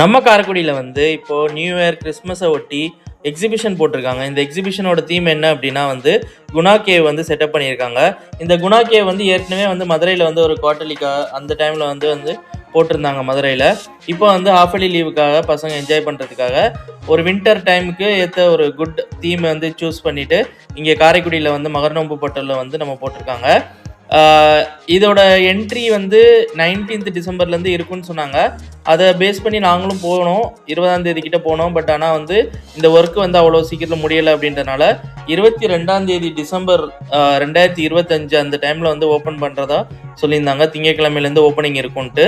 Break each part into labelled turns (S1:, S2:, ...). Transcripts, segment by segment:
S1: நம்ம காரைக்குடியில் வந்து இப்போது நியூ இயர் கிறிஸ்மஸை ஒட்டி எக்ஸிபிஷன் போட்டிருக்காங்க. இந்த எக்ஸிபிஷனோட தீம் என்ன அப்படின்னா வந்து குணா கேவ் வந்து செட்டப் பண்ணியிருக்காங்க. இந்த குணா கேவ் வந்து ஏற்கனவே வந்து மதுரையில் வந்து ஒரு குவார்டர்லிக்கா அந்த டைமில் வந்து வந்து போட்டிருந்தாங்க மதுரையில். இப்போ வந்து ஹாஃபலி லீவுக்காக பசங்க என்ஜாய் பண்ணுறதுக்காக ஒரு வின்டர் டைமுக்கு ஏற்ற ஒரு குட் தீம் வந்து சூஸ் பண்ணிவிட்டு இங்கே காரைக்குடியில் வந்து மகர்நோம்பு பட்டலில் வந்து நம்ம போட்டிருக்காங்க. இதோட என்ட்ரி வந்து நைன்டீன்த் டிசம்பர்லேருந்து இருக்குன்னு சொன்னாங்க. அதை பேஸ் பண்ணி நாங்களும் போனோம். இருபதாம் தேதி கிட்ட போனோம். பட் ஆனால் வந்து இந்த ஒர்க் வந்து அவ்வளோ சீக்கிரத்தில் முடியலை அப்படின்றனால இருபத்தி ரெண்டாம் தேதி டிசம்பர் ரெண்டாயிரத்தி இருபத்தஞ்சு அந்த டைமில் வந்து ஓப்பன் பண்ணுறதா சொல்லியிருந்தாங்க. திங்கக்கிழமையிலேருந்து ஓப்பனிங் இருக்கும்ன்ட்டு.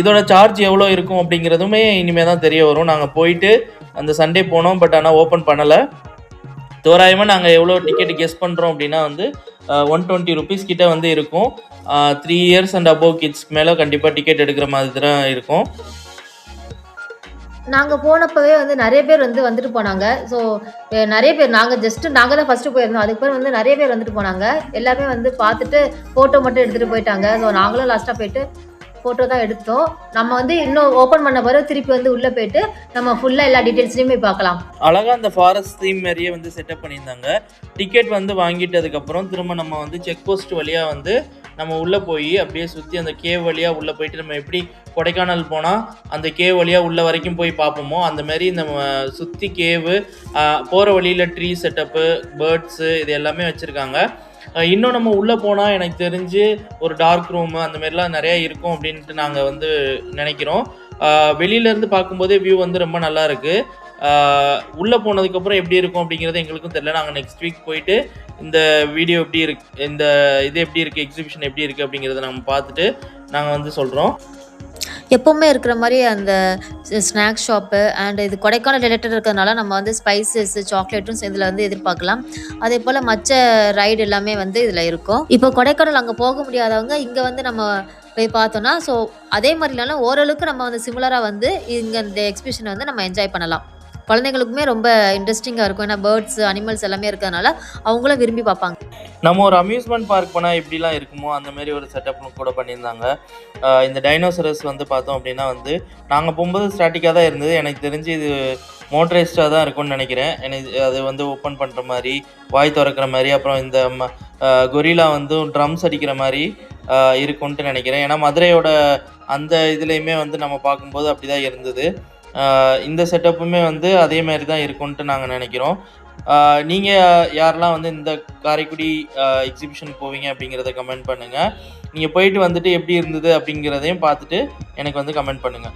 S1: இதோட சார்ஜ் எவ்வளோ இருக்கும் அப்படிங்கிறதுமே இனிமேல் தான் தெரிய வரும். நாங்கள் போயிட்டு அந்த சண்டே போனோம். பட் ஆனால் ஓப்பன் பண்ணலை. தோராயமாக நாங்கள் எவ்வளோ டிக்கெட் கெஸ் பண்ணுறோம் அப்படின்னா வந்து ஒன் டுவெண்ட்டி ருபீஸ் கிட்ட வந்து இருக்கும். த்ரீ இயர்ஸ் அண்ட் அபோவ் கிட்ஸ்க்கு மேலே கண்டிப்பாக டிக்கெட் எடுக்கிற மாதிரி தான் இருக்கும்.
S2: நாங்கள் போனப்பவே வந்து நிறைய பேர் வந்து வந்துட்டு போனாங்க. ஸோ நிறைய பேர் நாங்கள் ஜஸ்ட் நாங்கள் தான் ஃபஸ்ட்டு போயிருந்தோம். அதுக்கு பேர் வந்து நிறைய பேர் வந்துட்டு போனாங்க. எல்லாமே வந்து பார்த்துட்டு ஃபோட்டோ மட்டும் எடுத்துகிட்டு போயிட்டாங்க. ஸோ நாங்களும் லாஸ்ட்டாக போயிட்டு ஃபோட்டோ தான் எடுத்தோம். நம்ம வந்து இன்னும் ஓப்பன் பண்ண பிறகு திருப்பி வந்து உள்ளே போயிட்டு நம்ம ஃபுல்லாக எல்லா டீட்டெயில்ஸ்லையுமே பார்க்கலாம்.
S1: அழகாக அந்த ஃபாரஸ்ட் தீம் மாதிரியே வந்து செட்டப் பண்ணியிருந்தாங்க. டிக்கெட் வந்து வாங்கிட்டதுக்கப்புறம் திரும்ப நம்ம வந்து செக் போஸ்ட் வழியாக வந்து நம்ம உள்ளே போய் அப்படியே சுற்றி அந்த கேவ் வழியாக உள்ளே போயிட்டு நம்ம எப்படி கொடைக்கானல் போனால் அந்த கேவ் வழியாக உள்ள வரைக்கும் போய் பார்ப்போமோ அந்த மாதிரி நம்ம சுற்றி கேவு போகிற வழியில் ட்ரீ செட்டப்பு பேர்ட்ஸு இது எல்லாமே வச்சுருக்காங்க. இன்னும் நம்ம உள்ளே போனால் எனக்கு தெரிஞ்சு ஒரு டார்க் ரூமு அந்த மாதிரிலாம் நிறையா இருக்கும் அப்படின்ட்டு நாங்கள் வந்து நினைக்கிறோம். வெளியிலேருந்து பார்க்கும்போதே வியூ வந்து ரொம்ப நல்லா இருக்குது உள்ளே போனதுக்கப்புறம் எப்படி இருக்கும் அப்படிங்கிறது எங்களுக்கும் தெரியல. நாங்கள் நெக்ஸ்ட் வீக் போயிட்டு இந்த வீடியோ எப்படி இருக்கு இந்த இது எப்படி இருக்குது எக்ஸிபிஷன் எப்படி இருக்குது அப்படிங்கிறத நம்ம பார்த்துட்டு நாங்கள் வந்து சொல்கிறோம்
S2: எப்போவுமே இருக்கிற மாதிரி அந்த ஸ்நாக்ஸ் ஷாப்பு அண்ட் இது கொடைக்கானல் ரிலேட்டட் இருக்கிறதுனால நம்ம வந்து ஸ்பைசஸ் சாக்லேட்டும் இதில் வந்து எதிர்பார்க்கலாம். அதே போல் மற்ற ரைடு எல்லாமே வந்து இதில் இருக்கும். இப்போ கொடைக்கானல் அங்கே போக முடியாதவங்க இங்கே வந்து நம்ம போய் பார்த்தோன்னா ஸோ அதே மாதிரி இல்லைனாலும் ஓரளவுக்கு நம்ம வந்து சிமிலராக வந்து இங்கே இந்த எக்ஸிபிஷனை வந்து நம்ம என்ஜாய் பண்ணலாம். குழந்தைங்களுக்குமே ரொம்ப இன்ட்ரெஸ்டிங்காக இருக்கும். ஏன்னா பேர்ட்ஸ் அனிமல்ஸ் எல்லாமே இருக்கிறதுனால அவங்களும் விரும்பி பார்ப்பாங்க.
S1: நம்ம ஒரு அம்யூஸ்மெண்ட் பார்க் போனால் எப்படிலாம் இருக்குமோ அந்த மாதிரி ஒரு செட்டப்னு கூட பண்ணியிருந்தாங்க. இந்த டைனோசரஸ் வந்து பார்த்தோம் அப்படின்னா வந்து நாங்கள் போகும்போது ஸ்டாட்டிக்காக தான் இருந்தது. எனக்கு தெரிஞ்சு இது மோட்டரைஸ்டாக தான் இருக்கும்னு நினைக்கிறேன். எனக்கு அது வந்து ஓப்பன் பண்ணுற மாதிரி வாய் திறக்கிற மாதிரி அப்புறம் இந்த கொரிலா வந்து ட்ரம்ஸ் அடிக்கிற மாதிரி இருக்கும்ன்ட்டு நினைக்கிறேன். ஏன்னா மதுரையோட அந்த இதுலேயுமே வந்து நம்ம பார்க்கும்போது அப்படி தான் இருந்தது. இந்த செட்டப்புமே வந்து அதே மாதிரி தான் இருக்கும்ன்ட்டு நாங்கள் நினைக்கிறோம். நீங்கள் யாரெல்லாம் வந்து இந்த காரைக்குடி எக்ஸிபிஷன் போவீங்க அப்படிங்கிறத கமெண்ட் பண்ணுங்கள் நீங்கள் போயிட்டு வந்துட்டு எப்படி இருந்தது அப்படிங்கிறதையும் பார்த்துட்டு எனக்கு வந்து கமெண்ட் பண்ணுங்கள்